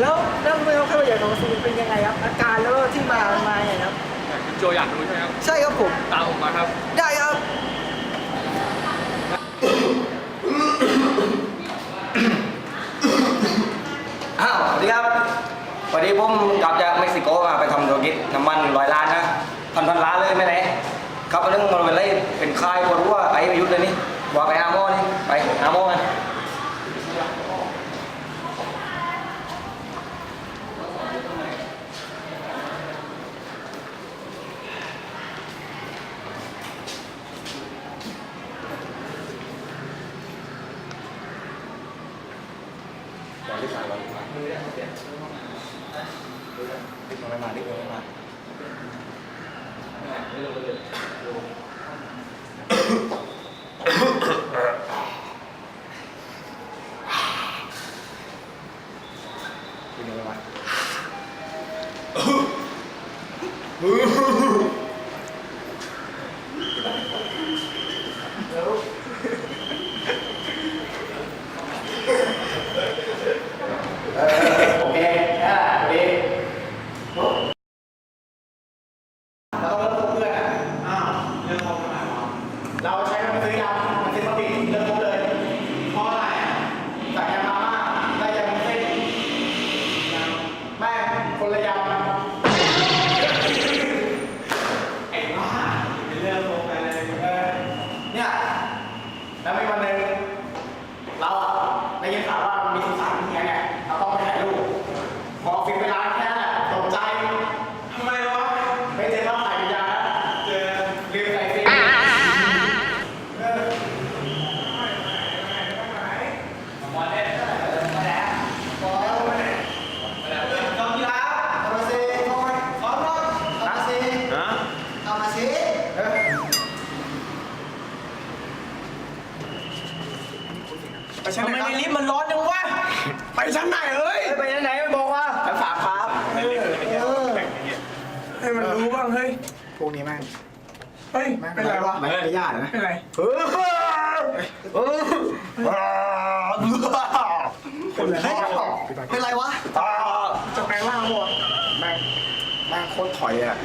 แล้วแล้วไม่รู้แค่ว่าอย่างของซีเป็นยังไงครับ อาการแล้วก็ที่มามาอย่างไรครับคุณโจอยากรู้ใช่ไหมครับ ใช่ครับผม ตามผมมาครับ ได้ครับ อ้าวสวัสดีครับวันนี้ผมกลับจากเม็กซิโกมาไปทำธุรกิจน้ำมันร้อยล้านนะพันพันล้านเลยไม่ไหนครับเรื่องมันเป็นไรเป็นค่ายคนรู้ว่าไอ้ประยุทธ์เลยนี่ว่าไปอาโมนี่ไปอาโมกันก่อน ที่ผ่านเรามือได้เปลี่ยนดิบมามาดิบมามาดิบมามาโอเคอะดี เราต้องเลิกคบเพื่อนอะ อ้าวเลิกคบทำไมวะเราใช้มันซื้อยามันซื้อมาปิดเลิกคบเลย เพราะอะไรอะจากยามาม่าได้ยาเส้นแม่งคนละยาไอ้บ้าเป็นเรื่องคบไปเลยเออเนี่ยแล้วมีวันหนึ่ง เราได้ยินข่าวว่ามีสุสาน ร้อนจังวะ ไปชั้นไหนเอ้ย ไปชั้นไหนไม่บอกว่าชั้นสามครับเออเออให้มันรู้บ้างเฮ้ย พวกนี้แม่งเฮ้ย เป็นไรวะไม่ได้ญาตินะเป็นไรเออเออเป็นไรเป็นไรวะจะแปลงร่างหมดแม่งแม่งโคตรถอยอะ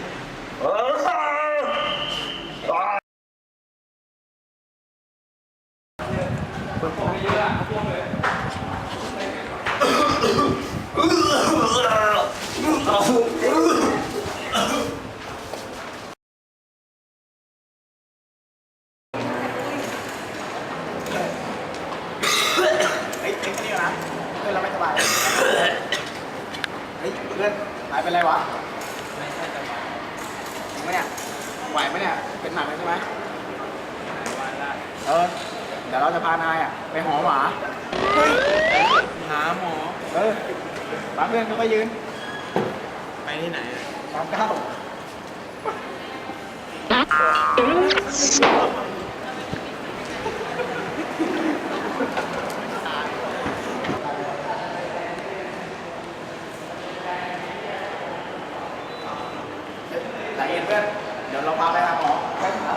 เฮ้ยเฮ้ยนี่นะเพื่อนเราไม่สบายเฮ้ยเพื่อนหายเป็นไรวะไม่ใช่สบายจริงไหมเนี่ยไหวไหมเนี่ยเป็นหนักเลยใช่ไหมเออเดี๋ยวเราจะพานายอะไปหอหมาหาหมอเออามเพื่อนเขาไปยืน ไปที่ไหนอะตามเข้าใจเย็นเพื่อนเดี๋ยวเราพาไปหาหมอไปหา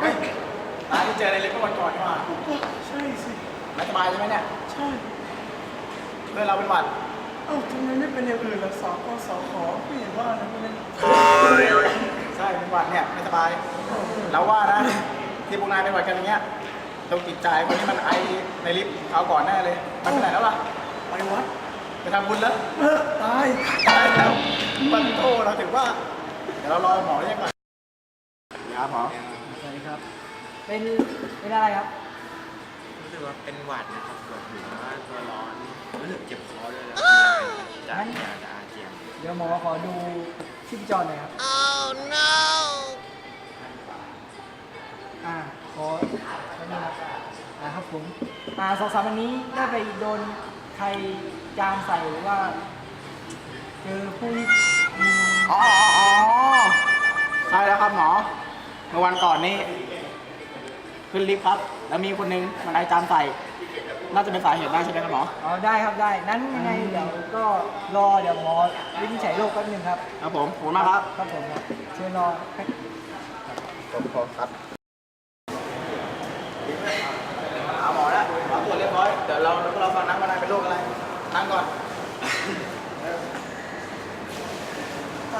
เฮ้ยตายที่เจออะไรเลยเมื่อวันก่อนนี่หว่า ใช่สิ ไม่สบายใช่ไหมเนี่ยใช่ เพื่อนเราเป็นหวัดเอ้าทำไมไม่เป็นอย่างอื่นล่ะสอกสอขอไม่เห็นว่านะมันใช่เป็นหวัดเนี่ยไม่สบายแล้วว่านะที่พวกนายเป็นหวัดกันอย่างเงี้ยต้องจิตใจคนที่มันไอในลิฟต์เขาวก่อนแน่เลยมันไปไหนแล้วล่ะไปวัดไปทำบุญแล้วเออตายตายแล้วมันโทเราถือว่าเดี๋ยวเรารอหมอเรียกก่อนยาหมอสวัสดีครับ เป็นเป็นอะไรครับ รู้สึกว่าเป็นหวัดนะครับปวดหัวตัวร้อนรู้สึกเจ็บคอด้วยแล้วจะอยากจะอาเจียนเดี๋ยวหมอขอดูชีพจรหน่อยครับอ่าขอแป๊บนึงครับอ่าครับผมอ่าสองสามวันนี้ได้ไปโดนใครจามใส่หรือว่าเจอผู้ที่มีอ๋ออ๋ออ๋อใช่แล้วครับหมอเมื่อวันก่อนนี้ ขึ้นลิฟต์ครับ แล้วมีคนนึงมันไอจามใส่น่าจะเป็นสาเหตุได้ใช่ไหมครับหมออ๋อได้ครับได้นั้นยังไงเดี๋ยวก็รอเดี๋ยวหมอวินิจฉัยโรคแป๊บหนึงครับครับผมขอบคุณมากครับครับผมครับเชิญรอครับ ผมขอครับหมอแล้วหมอตรวจเรียบร้อยเดี๋ยวเราเราฟังนักมานายเป็นโรคอะไรนั่งก่อน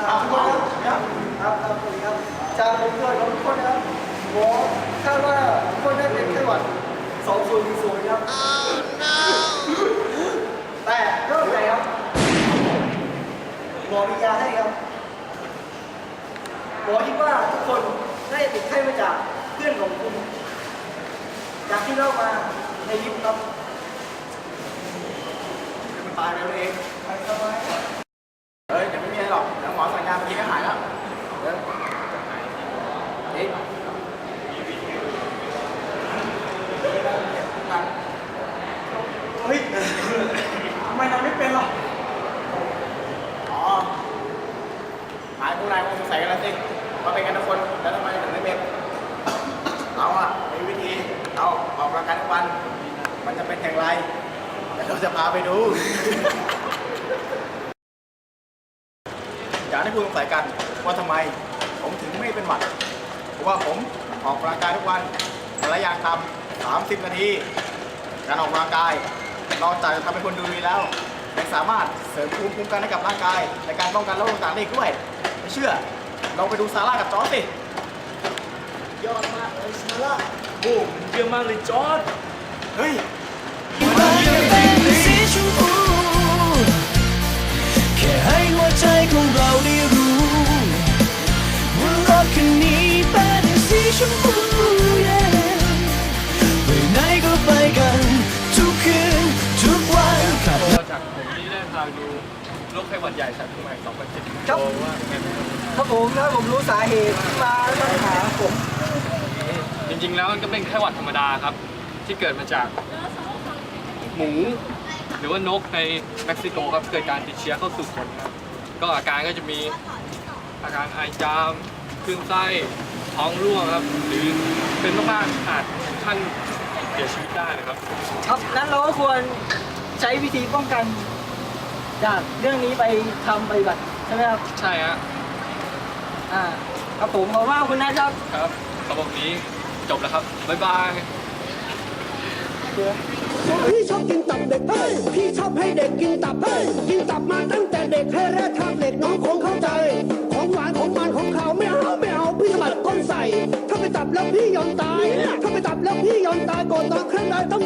ครับทุกคนครับครับครับสวัสดีครับจากผมด้วยผมทุกคนนะครับหมอทราบว่าทุกคนได้ เป็นไข้หวัดสองศูนย์หนึ่งศูนย์ครับ แต่ก็ไม่เป็นไรครับหมอมียาให้ครับหมอคิดว่าทุกคนได้ติดไข้มาจากเพื่อนของคุณ จากที่เล่ามาในลิฟต์ครับมันตายไปแล้วเองไปสบาย เฮ้ยเดี๋ยวไม่มีอะไรหรอกเดี๋ยวหมอสั่งยาเมื่อกี้ก็หายแล้วเดี๋ยวเอ๊ะนั่ง เฮ้ยทำไมนายไม่เป็นหรอ อ๋อหายพวกนาสงสัยกันแล้วสิว่าเป็นกันทุกคนแล้วทำไมถึงไม่เป็นเราอะมีวิธีเราออกกำลังกายทุกวัน มันจะเป็นอย่างไรเดี๋ยวเราจะพาไปดู อยากให้คุณสงสัยกันว่าทำไมผมถึงไม่เป็นหวัดเพราะว่าผมออกกำลังกายทุกวันแต่ละอย่างทำ30 นาที การออกกำลังกายนอกจากจะทำให้คนดูดีแล้วยังสามารถเสริมภูมิคุ้มกันให้กับร่างกายในการป้องกันโรคต่างๆได้อีกด้วย เชื่อลองไปดูซาร่ากับจอร์จสิยอดมากเลยซาร่าโอ้เยอะมากเลยจอร์ดเฮ้ยสีชมพูแค่ให้หัวใจของเราได้รู้ ว่ารถคันนี้เป็นสีชมพู คไข้หวัดใหญ่สายพันธุ์ใหม่2010ครับ ว่าเป็นไงบ้างครับผมถ้าผมรู้สาเหตุที่มาปัญหาผมจริงๆ แล้วมันก็เป็นไข้หวัดธรรมดาครับ ที่เกิดมาจากหมู หรือว่านกในเม็กซิโกครับเกิดการติดเชื้อเข้าสู่คนครับก็อาการก็จะมีอาการไอจามคลื่นไส้ท้องร่วงครับ หรือเป็นมากๆอาจถึงขั้นเสียชีวิตได้นะครับ ครับนั้นเราก็ควรใช้วิธีป้องกัน จากเรื่องนี้ไปทำปฏิบัติใช่ไหมครับ ใช่ฮะอ่าครับผมขอบคุณมากคุณนะครับ ครับระบบนี้จบแล้วครับ บ๊ายบาย พี่ชอบกินตับเด็กเฮ้ยพี่ชอบให้เด็กกินตับเฮ้ยกินตับมาตั้งแต่เด็กให้แรกทางเด็กน้องคงเข้าใจ ของหวานของมันของเขาไม่เอาไม่เอาพี่สมัครก้นใส่ ถ้าไปตับแล้วพี่ยอมตาย ถ้าไปตับแล้วพี่ยอมตายก่อนตอนครั้งใดต้อง